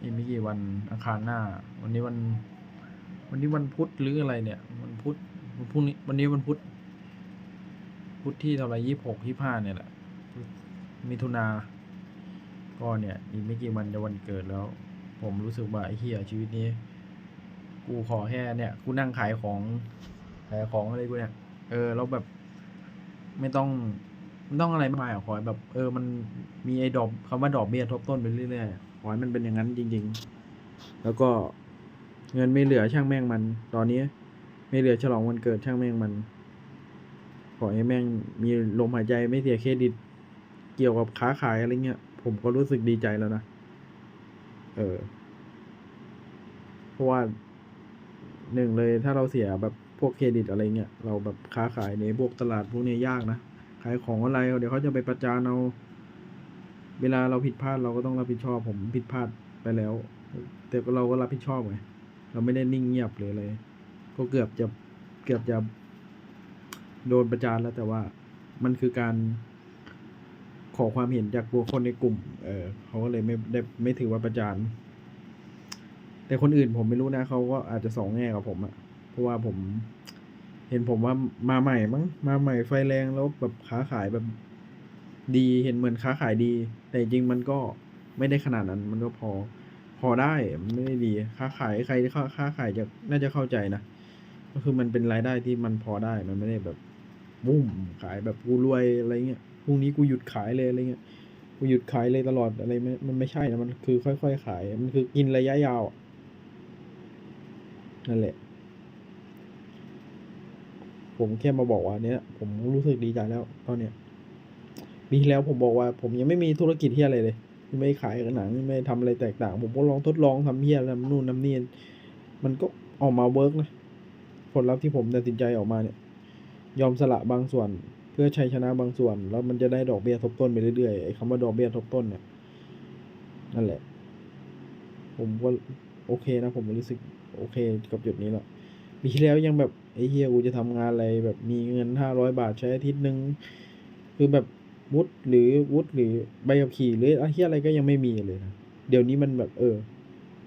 อีกไม่กี่วันอังคารหน้า วันนี้วัน วันนี้วันพุธหรืออะไรเนี่ย วันพุธวันพรุ่งนี้วันนี้วันพุธพุธที่เท่าไรยี่หกยี่ห้าเนี่ยแหละมิถุนาก็เนี่ย อีกไม่กี่วันจะวันเกิดแล้ว ผมรู้สึกว่าไอ้เหี้ยชีวิตนี้ กูขอแค่เนี่ย กูนั่งขายของขายของอะไรกูเนี่ย เออแล้วแบบไม่ต้องไม่ต้องอะไรมากมายอะขอแบบ เออ มันมีไอ้ดอกคำว่าดอกเบี้ยทบต้นไปเรื่อยๆ ขอให้มันเป็นอย่างนั้นจริง ๆ แล้วก็เงินไม่เหลือช่างแม่งมัน ตอนนี้ ไม่เหลือฉลองวันเกิดช่างแม่งมัน ขอให้แม่งมีลมหายใจไม่เสียเครดิต เกี่ยวกับค้าขายอะไรเงี้ย ผมก็รู้สึกดีใจแล้วนะ เออ เพราะว่าหนึ่งเลยถ้าเราเสียแบบพวกเครดิตอะไรเงี้ยเราแบบค้าขายในพวกตลาดพวกเนี้ยยากนะ ขายของอะไรเดี๋ยวเขาจะไปประจานเอา เวลาเราผิดพลาดเราก็ต้องรับผิดชอบ ผมผิดพลาดไปแล้ว แต่เราก็รับผิดชอบไงเราไม่ได้นิ่งเงียบเลยเลยก็เกือบจะเกือบจะโดนประจานแล้วแต่ว่ามันคือการขอความเห็นจากตัวคนในกลุ่ม เออเขาก็เลยไม่ได้ไม่ถือว่าประจาน แต่คนอื่นผมไม่รู้นะเขาก็อาจจะสองแง่กับผมอะเพราะว่าผม เห็นผมว่ามาใหม่มั้งมาใหม่ไฟแรงแล้วแบบค้าขายแบบ ดีเห็นเหมือนค้าขายดี แต่จริงมันก็ไม่ได้ขนาดนั้นมันก็พอ พอได้มันไม่ได้ดีค้าขายใครที่ค้าค้าขายจะน่าจะเข้าใจนะก็คือมันเป็นรายได้ที่มันพอได้มันไม่ได้แบบบุ้มขายแบบกูรวยอะไรเงี้ยพรุ่งนี้กูหยุดขายเลยอะไรเงี้ยกูหยุดขายเลยตลอดอะไรไม่มันไม่ใช่นะมันคือค่อยๆขาย มันคือกินระยะยาวนั่นแหละ ผมแค่มาบอกว่าเนี้ยผมรู้สึกดีใจแล้วตอนเนี้ย ปีที่แล้วผมบอกว่า ผมยังไม่มีธุรกิจที่อะไรเลยไม่ขายหนังไม่ทำอะไรแตกต่าง ผมก็ลองทดลองทำเฮียทำนู่นทำนี่มันก็ออกมาเวิร์กนะผลลัพธ์ที่ผมตัดสินใจออกมาเนี่ย ยอมสละบางส่วน เพื่อชัยชนะบางส่วน แล้วมันจะได้ดอกเบี้ยทบต้นไปเรื่อยๆไอ้คำว่าดอกเบี้ยทบต้นเนี่ยนั่นแหละ ผมก็โอเคนะ ผมรู้สึกโอเคกับจุดนี้แล้วปีที่แล้วยังแบบไอ้เฮียกูจะทำงานอะไรแบบมีเงินห้าร้อยบาทใช้อาทิตย์หนึ่งคือแบบ วุฒิหรือวุฒิหรือใบขับขี่หรืออ้เฮียอะไรก็ยังไม่มีเลยนะเดี๋ยวนี้มันแบบเออ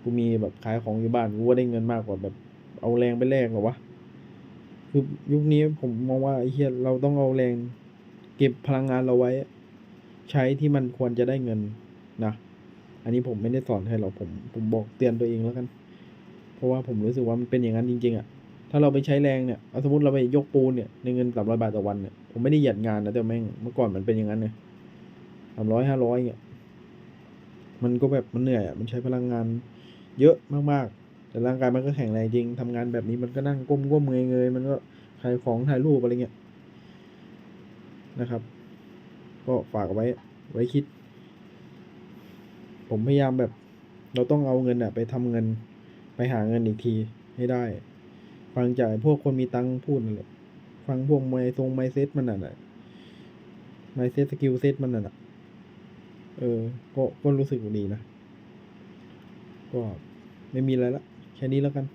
กูมีแบบขายของอยู่บ้านกูก็ได้เงินมากกว่าแบบ เอาแรงไปแลกหรอวะคือยุคนี้ผมมองว่าไอ้เฮียเราต้องเอาแรง เก็บพลังงานเราไว้ ใช้ที่มันควรจะได้เงินนะอันนี้ผมไม่ได้สอนใครหรอกผมผมบอกเตือนตัวเองแล้วกัน เพราะว่าผมรู้สึกว่ามันเป็นอย่างนั้นจริง ๆอะ่ะ ถ้าเราไปใช้แรงเนี่ยสมมติเราไปยกปูนเนี่ยในเงินสามร้อยบาทต่อวันเนี่ยผมไม่ได้หยียดงานนะแต่แม่งเมื่อก่อนมันเป็นอย่างนั้นเนี่ยสามร้อยห้าร้อยเนี่ยมันก็แบบมันเหนื่อยอะมันใช้พลังงานเยอะมากๆ แต่ร่างกายมันก็แข็งแรงจริงทำงานแบบนี้มันก็นั่งก้มก้มเงยเงยมันก็ถ่ายของถ่ายรูปอะไรเงี้ยนะครับ ก็ฝากไว้ไว้คิด ผมพยายามแบบ เราต้องเอาเงินอะไปทำเงิน ไปหาเงินอีกทีให้ได้ ฟังจากพวกคนมีตังพูดนั่นแหละฟังพวกไมทรงไมเซ็ตมันน่ะนะไมเซ็ตสกิลเซ็ตมันน่ะเออ ก็ก็รู้สึกดีนะ ก็ไม่มีอะไรละ แค่นี้แล้วกัน